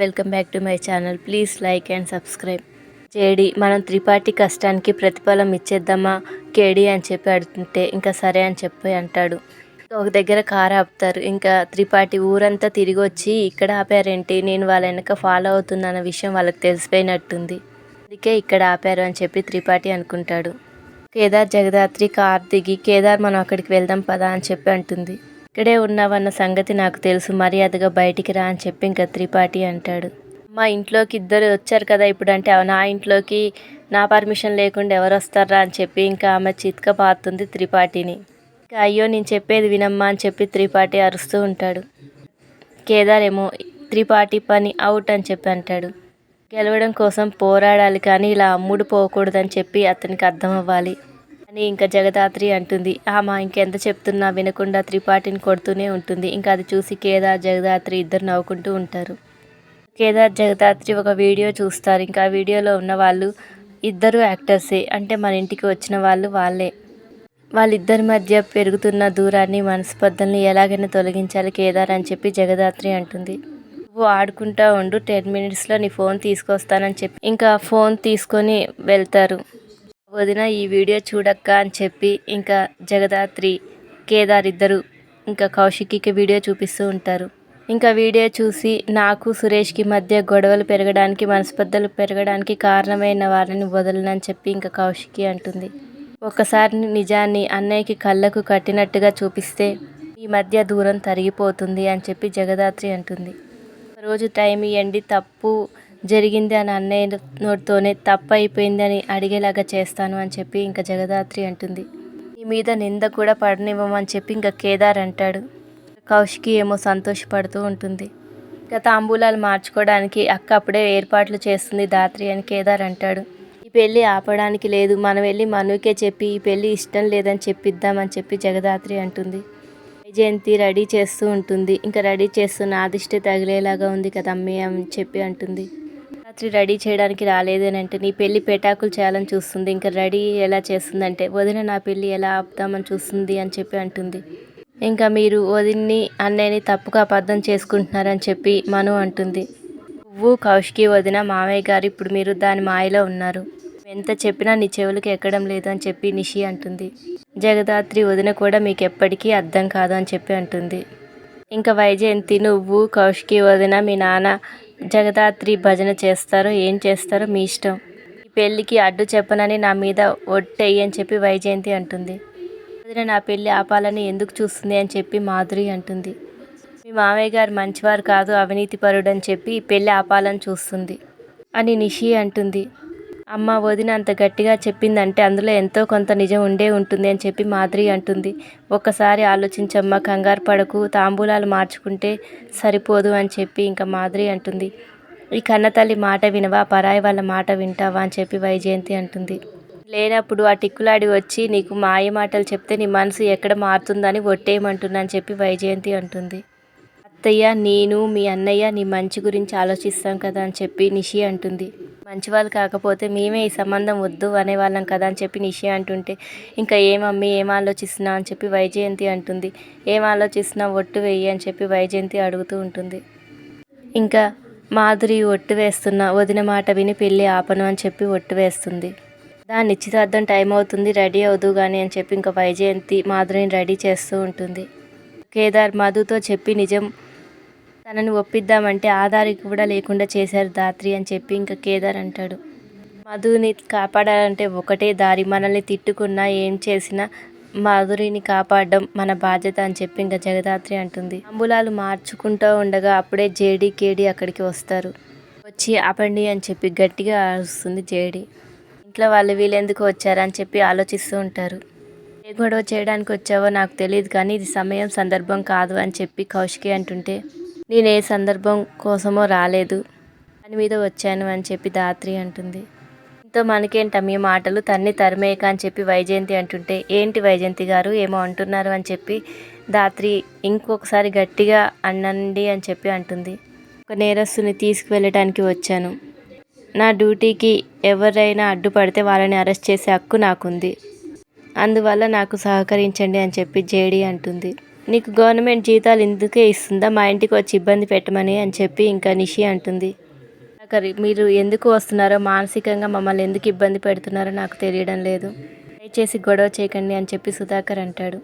Welcome back to my channel. Please like and subscribe. JD మనం త్రిపాఠి కష్టానికి ప్రతిఫలం ఇచ్చేద్దామా? కేడి అని చెప్పి అడుగుతుంటే ఇంకా సరే అని చెప్పి అంటాడు. ఒక దగ్గర కారు ఆపుతారు. ఇంకా త్రిపాఠి ఊరంతా తిరిగి వచ్చి ఇక్కడ ఆపారేంటి? నేను వాళ్ళ వెనక ఫాలో అవుతుందన్న విషయం వాళ్ళకి తెలిసిపోయినట్టుంది. అందుకే ఇక్కడ ఆపారు అని చెప్పి త్రిపాఠి అనుకుంటాడు. కేదార్ జగదాత్రి కార్ దిగి కేదార్ మనం అక్కడికి వెళ్దాం పదా అని చెప్పి అంటుంది. ఇక్కడే ఉన్నావన్న సంగతి నాకు తెలుసు. మర్యాదగా బయటికి రా అని చెప్పి ఇంకా త్రిపాఠి అంటాడు. మా ఇంట్లోకి ఇద్దరు వచ్చారు కదా ఇప్పుడు అంటే నా ఇంట్లోకి నా పర్మిషన్ లేకుండా ఎవరు వస్తారా? అని చెప్పి ఇంకా ఆమె చిత్క పారుతుంది త్రిపాఠిని. ఇంకా అయ్యో నేను చెప్పేది వినమ్మా అని చెప్పి త్రిపాఠి అరుస్తూ ఉంటాడు. కేదారేమో త్రిపాఠి పని అవుట్ అని చెప్పి అంటాడు. గెలవడం కోసం పోరాడాలి కానీ ఇలా అమ్ముడు పోకూడదని చెప్పి అతనికి అర్థం అవ్వాలి. అని ఇంకా జగదాత్రి అంటుంది. ఆమె ఇంకెంత చెప్తున్నా వినకుండా త్రిపాఠిని కొడుతూనే ఉంటుంది. ఇంకా అది చూసి కేదార్ జగదాత్రి ఇద్దరు నవ్వుకుంటూ ఉంటారు. కేదార్ జగదాత్రి ఒక వీడియో చూస్తారు. ఇంకా ఆ వీడియోలో ఉన్న వాళ్ళు ఇద్దరు యాక్టర్సే. అంటే మన ఇంటికి వచ్చిన వాళ్ళు వాళ్ళే. వాళ్ళిద్దరి మధ్య పెరుగుతున్న దూరాన్ని మనస్పర్ధల్ని ఎలాగైనా తొలగించాలి కేదార్ అని చెప్పి జగదాత్రి అంటుంది. నువ్వు ఆడుకుంటా ఉండు. టెన్ మినిట్స్లో నీ ఫోన్ తీసుకొస్తానని చెప్పి. ఇంకా ఫోన్ తీసుకొని వెళ్తారు. వదిన ఈ వీడియో చూడక్క అని చెప్పి ఇంకా జగదాత్రి కేదార్ ఇద్దరు ఇంకా కౌశిక్కి వీడియో చూపిస్తూ ఉంటారు. ఇంకా వీడియో చూసి నాకు సురేష్కి మధ్య గొడవలు పెరగడానికి మనస్పర్ధలు పెరగడానికి కారణమైన వారిని వదలనని చెప్పి ఇంకా కౌశికి అంటుంది. ఒకసారి నిజాన్ని అన్నయ్యకి కళ్ళకు కట్టినట్టుగా చూపిస్తే ఈ మధ్య దూరం తరిగిపోతుంది అని చెప్పి జగదాత్రి అంటుంది. రోజు టైం ఇవ్వండి తప్పు జరిగింది అని అన్నయ్య నోటితోనే తప్పు అయిపోయింది అని అడిగేలాగా చేస్తాను అని చెప్పి ఇంకా జగదాత్రి అంటుంది. నీ మీద నింద కూడా పడనివ్వమని చెప్పి ఇంకా కేదార్ అంటాడు. కౌశికి ఏమో సంతోషపడుతూ ఉంటుంది. ఇంకా తాంబూలాలు మార్చుకోవడానికి అక్క అప్పుడే ఏర్పాట్లు చేస్తుంది దాత్రి అని కేదార్ అంటాడు. ఈ పెళ్ళి ఆపడానికి లేదు. మనం వెళ్ళి మనుకే చెప్పి ఈ పెళ్ళి ఇష్టం లేదని చెప్పిద్దామని చెప్పి జగదాత్రి అంటుంది. జయంతి రెడీ చేస్తూ ఉంటుంది. ఇంకా రెడీ చేస్తున్న ఆదిష్టి తగిలేలాగా ఉంది కదా అమ్మే అని చెప్పి అంటుంది. రాత్రి రెడీ చేయడానికి రాలేదని అంటే నీ పెళ్ళి పెటాకులు చేయాలని చూస్తుంది. ఇంకా రెడీ ఎలా చేస్తుందంటే వదిన నా పెళ్ళి ఎలా ఆపుదామని చూస్తుంది అని చెప్పి అంటుంది. ఇంకా మీరు వదిన్ని అన్నయ్యని తప్పుగా అబద్ధం చేసుకుంటున్నారని చెప్పి మను అంటుంది. నువ్వు కౌష్కి వదిన మామయ్య గారు ఇప్పుడు మీరు దాని మాయలో ఉన్నారు. ఎంత చెప్పినా నీ చెవులకు ఎక్కడం లేదు అని చెప్పి నిషి అంటుంది. జగదాత్రి వదిన కూడా మీకు ఎప్పటికీ అర్థం కాదు అని చెప్పి అంటుంది. ఇంకా వైజయంతి నువ్వు కౌష్కి వదిన మీ నాన్న జగదాత్రి భజన చేస్తారో. ఏం చేస్తారో? మీ ఇష్టం. ఈ పెళ్ళికి అడ్డు చెప్పనని నా మీద ఒట్టేయి అని చెప్పి వైజయంతి అంటుంది. వదిన నా పెళ్ళి ఆపాలని ఎందుకు చూస్తుంది అని చెప్పి మాధురి అంటుంది. మీ మామయ్య గారు మంచివారు కాదు అవినీతిపరుడు అని చెప్పి పెళ్ళి ఆపాలని చూస్తుంది అని నిషి అంటుంది. అమ్మ వదిన అంత గట్టిగా చెప్పిందంటే అందులో ఎంతో కొంత నిజం ఉండే ఉంటుంది అని చెప్పి మాధురి అంటుంది. ఒక్కసారి ఆలోచించమ్మ కంగారు పడకు తాంబూలాలు మార్చుకుంటే సరిపోదు అని చెప్పి ఇంకా మాధురి అంటుంది. ఈ కన్నతల్లి మాట వినవా పరాయి వాళ్ళ మాట వింటావా అని చెప్పి వైజయంతి అంటుంది. లేనప్పుడు ఆ టిక్కులాడి వచ్చి నీకు మాయ మాటలు చెప్తే నీ మనసు ఎక్కడ మారుతుందని ఒట్టేయమంటున్నా అని చెప్పి వైజయంతి అంటుంది. అత్తయ్య నేను మీ అన్నయ్య నీ మంచి గురించి ఆలోచిస్తాం కదా అని చెప్పి నిషి అంటుంది. మంచివాళ్ళు కాకపోతే మేమే ఈ సంబంధం వద్దు అనేవాళ్ళం కదా అని చెప్పి నిషి అంటుంటే ఇంకా ఏమమ్మీ ఏం ఆలోచిస్తున్నా అని చెప్పి వైజయంతి అంటుంది. ఏం ఆలోచిస్తున్నా ఒట్టు వెయ్యి అని చెప్పి వైజయంతి అడుగుతూ ఉంటుంది. ఇంకా మాధురి ఒట్టు వేస్తున్నా వదిన మాట విని పెళ్ళి ఆపను అని చెప్పి ఒట్టు వేస్తుంది. దాని నిశ్చితార్థం టైం అవుతుంది రెడీ అవుదు కానీ అని చెప్పి ఇంకా వైజయంతి మాధురిని రెడీ చేస్తూ ఉంటుంది. కేదార్ మధుతో చెప్పి నిజం తనని ఒప్పిద్దామంటే ఆధారికి కూడా లేకుండా చేశారు దాత్రి అని చెప్పి ఇంకా కేదార్ అంటాడు. మధుని కాపాడాలంటే ఒకటే దారి మనల్ని తిట్టుకున్నా ఏం చేసినా మాధురిని కాపాడడం మన బాధ్యత అని చెప్పి ఇంకా జగదాత్రి అంటుంది. అంబులాలు మార్చుకుంటూ ఉండగా అప్పుడే జేడి కేడి అక్కడికి వస్తారు. వచ్చి ఆపండి అని చెప్పి గట్టిగా అరుస్తుంది జేడి. ఇంట్లో వాళ్ళు వీళ్ళెందుకు వచ్చారని చెప్పి ఆలోచిస్తూ ఉంటారు. ఏ గొడవ చేయడానికి వచ్చావో నాకు తెలియదు కానీ ఇది సమయం సందర్భం కాదు అని చెప్పి కౌశికి అంటుంటే నేను ఏ సందర్భం కోసమో రాలేదు. దాని మీద వచ్చాను అని చెప్పి దాత్రి అంటుంది. ఇంతో మనకేంట మీ మాటలు? తన్ని తరిమేయక అని చెప్పి వైజయంతి అంటుంటే ఏంటి వైజయంతి గారు? ఏమో అంటున్నారు అని చెప్పి దాత్రి ఇంకొకసారి గట్టిగా అన్నండి అని చెప్పి అంటుంది. ఒక నేరస్తుని తీసుకువెళ్ళటానికి వచ్చాను. నా డ్యూటీకి ఎవరైనా అడ్డుపడితే వాళ్ళని అరెస్ట్ చేసే హక్కు నాకుంది. అందువల్ల నాకు సహకరించండి అని చెప్పి జేడీ అంటుంది. నీకు గవర్నమెంట్ జీతాలు ఎందుకే ఇస్తుందా? మా ఇంటికి వచ్చి ఇబ్బంది పెట్టమని అని చెప్పి ఇంకా నిషి అంటుంది. మీరు ఎందుకు వస్తున్నారో మానసికంగా మమ్మల్ని ఎందుకు ఇబ్బంది పెడుతున్నారో నాకు తెలియడం లేదు. దయచేసి గొడవ చేయకండి అని చెప్పి సుధాకర్ అంటాడు.